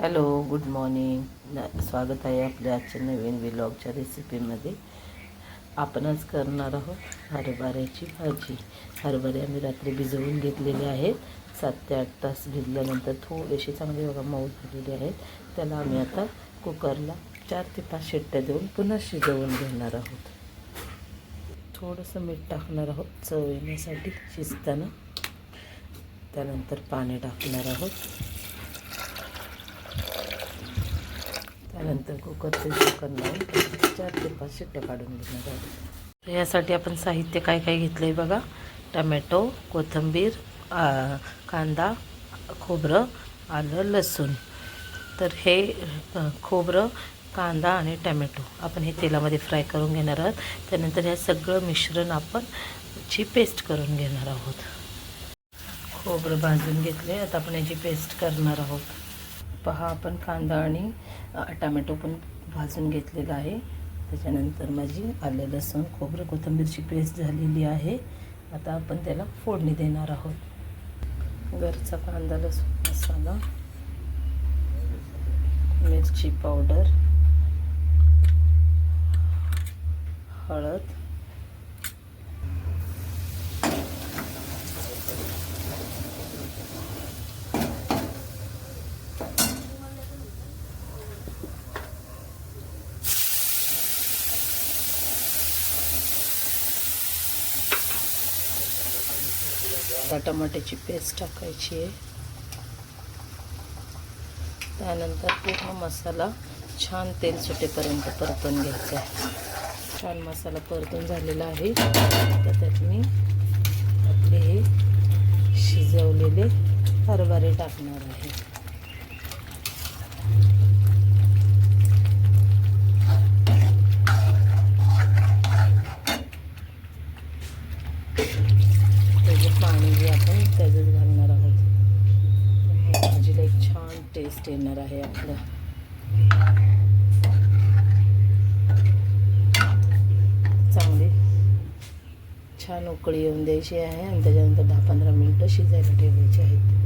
Hello good morning स्वागत आहे आपल्या आजच्या नवीन विलॉगच्या रेसिपीमध्ये आपण आज करणार आहोत हरभऱ्याची भाजी. हरभरे आम्ही रात्री भिजवून घेतलेले आहेत. सात ते आठ तास भिजल्यानंतर थोडेसे चांगले बघा मऊ झालेले आहेत. त्याला आम्ही आता कुकरला चार ते पाच शिट्ट्या देऊन पुन्हा शिजवून घेणार आहोत. थोडंसं मीठ टाकणार आहोत चव येण्यासाठी शिजताना त्यानंतर पाणी टाकणार आहोत. त्यानंतर कुकरचे झाकण लावून चार ते पाच शिट्ट्या काढून घेणार आहोत. तर यासाठी आपण साहित्य काय काय घेतलं आहे बघा? टमॅटो कोथिंबीर कांदा खोबरं आलं लसूण. तर हे खोबरं कांदा आणि टमॅटो आपण हे तेलामध्ये फ्राय करून घेणार आहोत. त्यानंतर हे सगळं मिश्रण आपण ची पेस्ट करून घेणार आहोत. खोबरं भाजून घेतले आता आपण याची पेस्ट करणार आहोत. पहा आपण कांदा आणि टमॅटो पण भाजून घेतलेला आहे. त्याच्यानंतर माझी आलं लसूण खोबरं कोथिंबीरची पेस्ट झालेली आहे. आता आपण त्याला फोडणी देणार आहोत. घरचा कांदा लसूण मसाला मिरची पावडर हळद आता टमाट्याची पेस्ट टाकायची आहे. त्यानंतर पूर्ण मसाला छान तेल सुटेपर्यंत परतून घ्यायचा आहे. छान मसाला परतून झालेला आहे. तर त्यात मी आपले हे शिजवलेले हरभरे टाकणार आहे. पाणी जे आपण त्याच्यात घालणार आहोत. भाजीला एक छान टेस्ट येणार आहे आपलं. चांगली. छान उकळी येऊन द्यायची आहे आणि त्याच्यानंतर दहा पंधरा मिनटं शिजायला ठेवायची आहेत.